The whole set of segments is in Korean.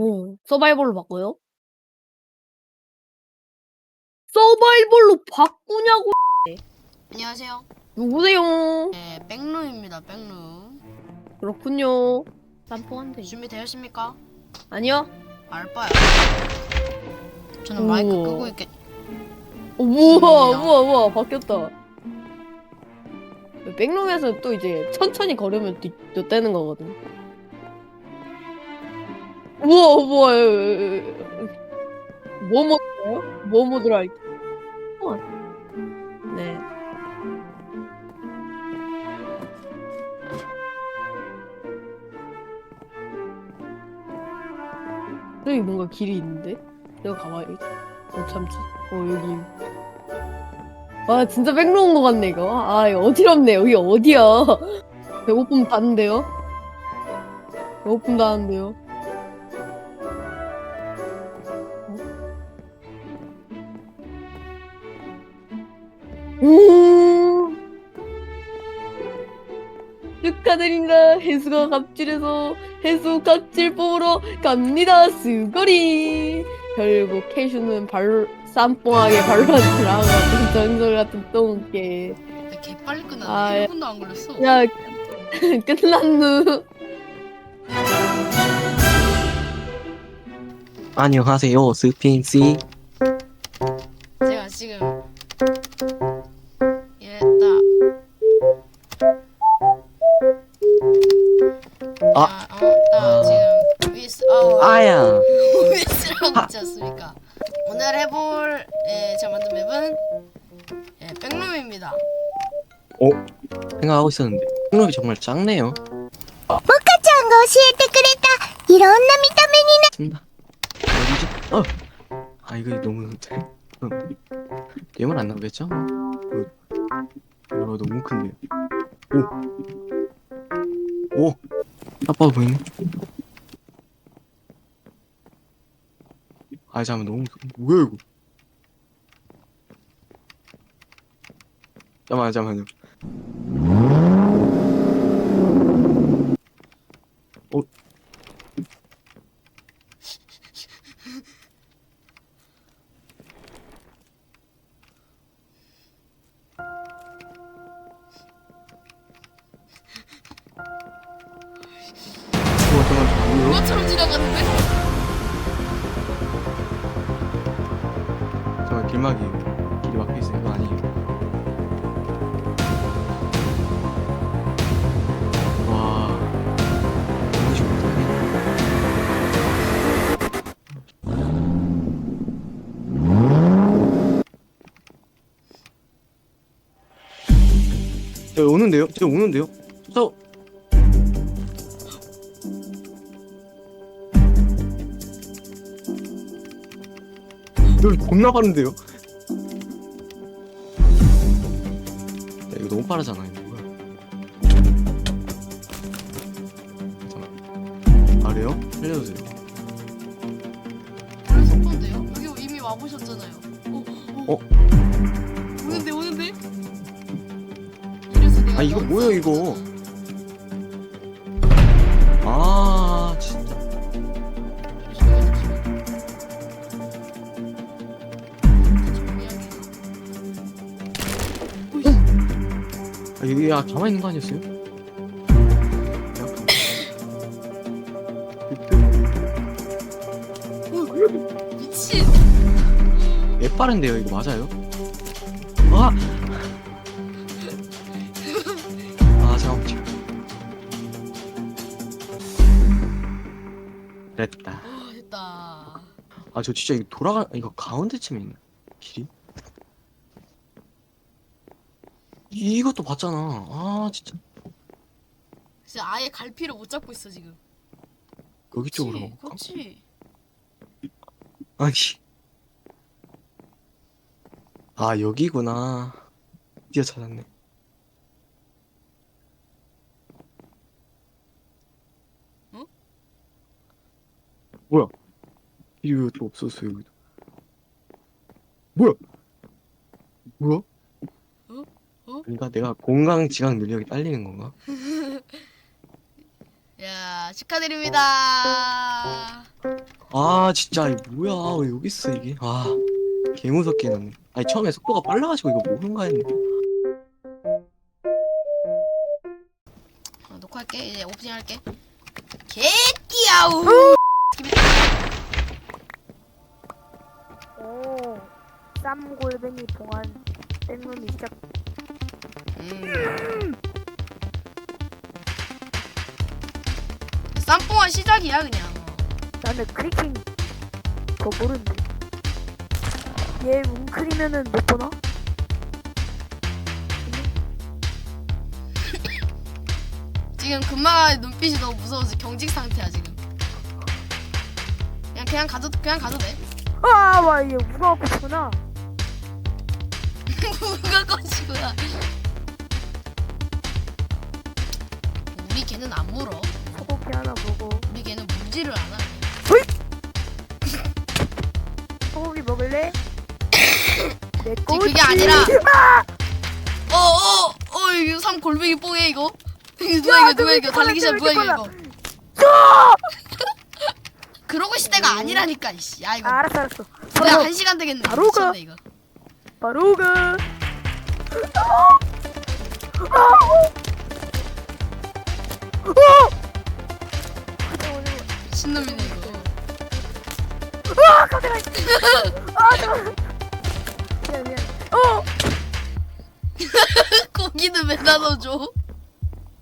어. 서바이벌로 바꿔요? 서바이벌로 바꾸냐고 안녕하세요. 누구세요? 네, 백룸입니다. 백룸. 그렇군요. 짬뽕한데. 준비되셨습니까? 아니요? 알바야. 저는 오. 마이크 끄고 있겠. 어, 우와. 우와, 우와, 바뀌었다. 백룸에서 또 이제 천천히 걸으면 뒤, 또 떼는 거거든. 우와, 우와, 뭐 모드요? 뭐 모드로 할게? 어. 네. 여기 뭔가 길이 있는데? 내가 가봐야겠다. 못 참지. 어, 여기. 아, 진짜 백로 온거 같네, 이거. 아, 이거 어지럽네. 여기 어디야. 배고픔 다는데요? 배고픔 다는데요? 오! 축하드립니다. 해수가 갑질해서 해수 갑질 뽑으러 갑니다. 수거리. 결국 캐슈는 발 쌈뽕하게 발로 들어가고 전설 같은 똥개. 나개 빨리 끝났네. 아, 예. 1분도 안 걸렸어. 야 끝났누. 안녕하세요, 스핑씨. 제가 지금 아. 야, 어, 나 아. 지금 위스 아워 아야. 위스라고 있지 않습니까? 오늘 해볼 예, 제가 만든 맵은 예, 백룸입니다. 생각하고 있었는데 흑놈이 정말 작네요. ちゃんが教えてくれたいろんな見た目に 맞습니다. 어디지? 어. 아 이거 너무 게임은 안 나오겠죠? 그, 이거 너무 큰데. 오. 오. 아빠 보이네. 아 잠깐 너무 뭐야 이거? 잠깐만 잠깐만요. 어? 어, 저 오는데요? 저 오는데요? 저늘 겁나 빠른데요? 야, 이거 너무 빠르잖아 이거 뭐야 잠깐만 아래요? 살려주세요 원래 속도인데요? 여기 이미 와보셨잖아요. 어? 어? 아, 이거 뭐야, 이거? 아 진짜. 아 여기 아 가만히 있는 거 아니었어요? 미친! 애 빠른데요 이거 맞아요? 아! 아 됐다 어, 됐다. 아 저 진짜 이거 돌아가 이거 가운데쯤에 있나 길이? 이- 이것도 봤잖아 아 진짜 진짜 아예 갈피를 못 잡고 있어 지금. 여기 쪽으로 그렇지, 가볼까? 그렇지. 아니 아 여기구나 드디어 찾았네 뭐야 이거 또 없었어 여기도 뭐야 뭐야 어? 어? 그러니까 내가 공강 지각 능력이 딸리는 건가 야 축하드립니다. 아 진짜 이 뭐야 왜 여기 있어 이게 아 개무섭게 해놨네 아니 처음에 속도가 빨라가지고 이거 모른가 했는데 어, 녹화할게. 이제 오프닝 할게. 개띠아우. 오, 쌈골뱅이 봉한 땡눈이 시작. 음. 쌈뽕한 시작이야 그냥. 나는 크리킹 그거 모르는데. 얘 웅크리면은 못 보나? 지금 금마가 눈빛이 너무 무서워서 경직 상태야 지금. 그냥 그냥 가도 그냥 가도 돼. 아, 와, 얘 우가갖고 있구나. 누가 꺼지고야. 우리 걔는 안 물어. 소고기 하나 먹어. 우리 걔는 물지를 않아. 소고기 먹을래? 내 꼬치. 그게 아니라. 어어어 어, 이거 삼 골뱅이 뽕해 이거. 이거 누가 이거 누가 이거 달리기 시작 누가 이거 이거. 그러고 시대가 아니라니까 이씨. 야 이거 아, 알았어, 알았어. 그냥 바로, 한 시간 되겠네. 바로 가. 미쳤네 이거. 바로 가. 신놈이네 이거. 아, 깜짝아. 아, 잠깐만. 미안, 미안. 어, 고기는 왜 나눠줘?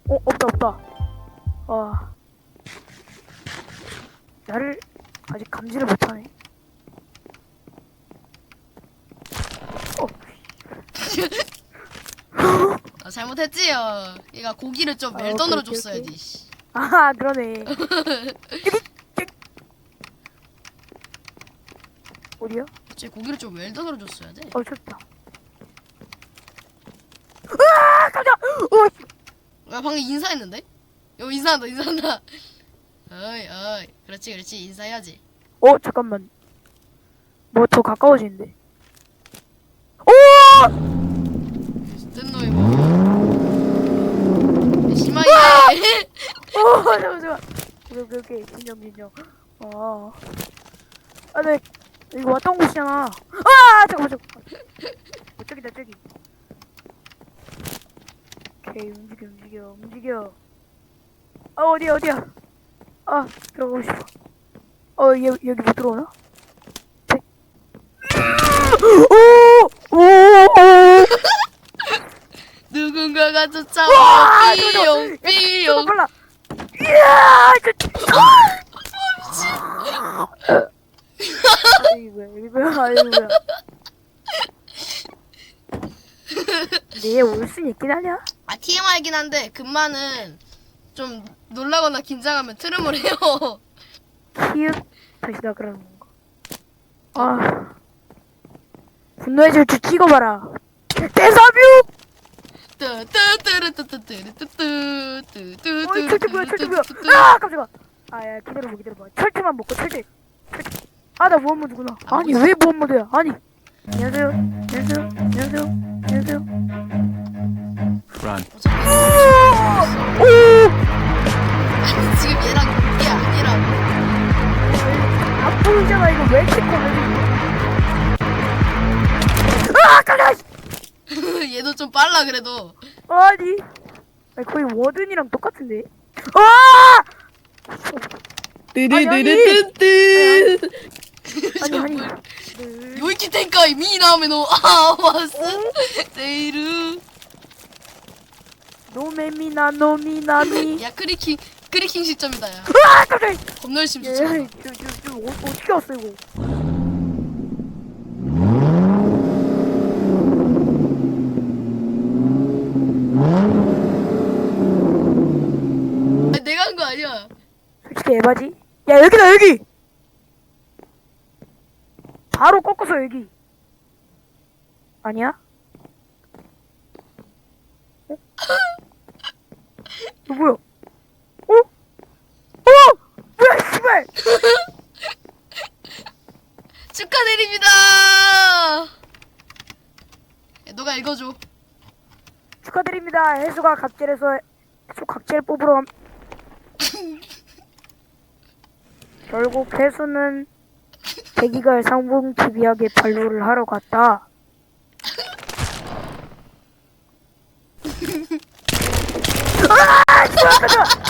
어, 없다, 없다. 와. 나를 아직 감지를 못하네. 어, 아, 잘못했지요. 얘가 고기를 좀 아, 웰던으로 오케이, 오케이, 줬어야지. 씨. 아, 그러네. 어디야? 쟤 고기를 좀 웰던으로 줬어야 돼. 어, 쳤다. 으아, 깜짝! 어, 야 방금 인사했는데? 요 인사한다 인사한다. 어이 어이 그렇지 그렇지 인사해야지. 어, 잠깐만. 뭐 더 가까워지는데. 오! 센 놈이 뭐. 심하게. 오, 잠깐만, 잠깐만. 오케이, 오케이, 오케이. 진정, 진정. 아. 아, 네. 이거 왔던 곳이잖아. 아, 잠깐만, 잠깐만. 어, 저기다, 저기. 오케이, 움직여, 움직여, 움직여. 아, 어디야, 어디야. 아, 들어가고 싶어. 어, 얘, 여기 못 들어오나? 네. 누군가가 와, 쫓아와 삐용 삐용. 아, 아, 있긴 하냐? 아 TMI긴 한데 금마는 좀 놀라거나 긴장하면 트름을 해요. 키읔 다시다 그러는 건가? 아 분노의 질주 찍어봐라 대사뷰! 어이 철퇴 뭐야 철퇴 뭐야 아 깜짝아 아야 기다려봐 기다려봐 철퇴만 먹고 철퇴 아나 무한모드구나 아니 왜 무한모드야 아니 안녕하세요 안녕하세요 안녕하세요 안녕하세요 란 오! 지금 얘랑 이게 아니라고. 안 보이잖아 이거 왜 이렇게 커아 깜짝아 얘도 좀 빨라 그래도. 아니 아니, 거의 워든이랑 똑같은데 아! 뜨르르르뜬뜬. 아니 아니 요이키 텐카이 미나메 노 아와스 세이루. 노메미나 노미나미 야 크리킹 크리킹 시점이다 야. 아 깜짝이야 겁나 열심히 예, 쫓아. 저, 저, 저, 어, 어떻게 왔어 이거 아니, 내가 한 거 아니야. 솔직히 에바지 야 여기다 여기 바로 꺾어서 여기 아니야? 어? 어 뭐야? 어? 어? 뭐야 씨발 축하드립니다. 야, 너가 읽어줘. 축하드립니다 해수가 각질에서 해수 각질 뽑으러 감 결국 태수는 대기갈 상봉 기비하게 발로를 하러 갔다. 아!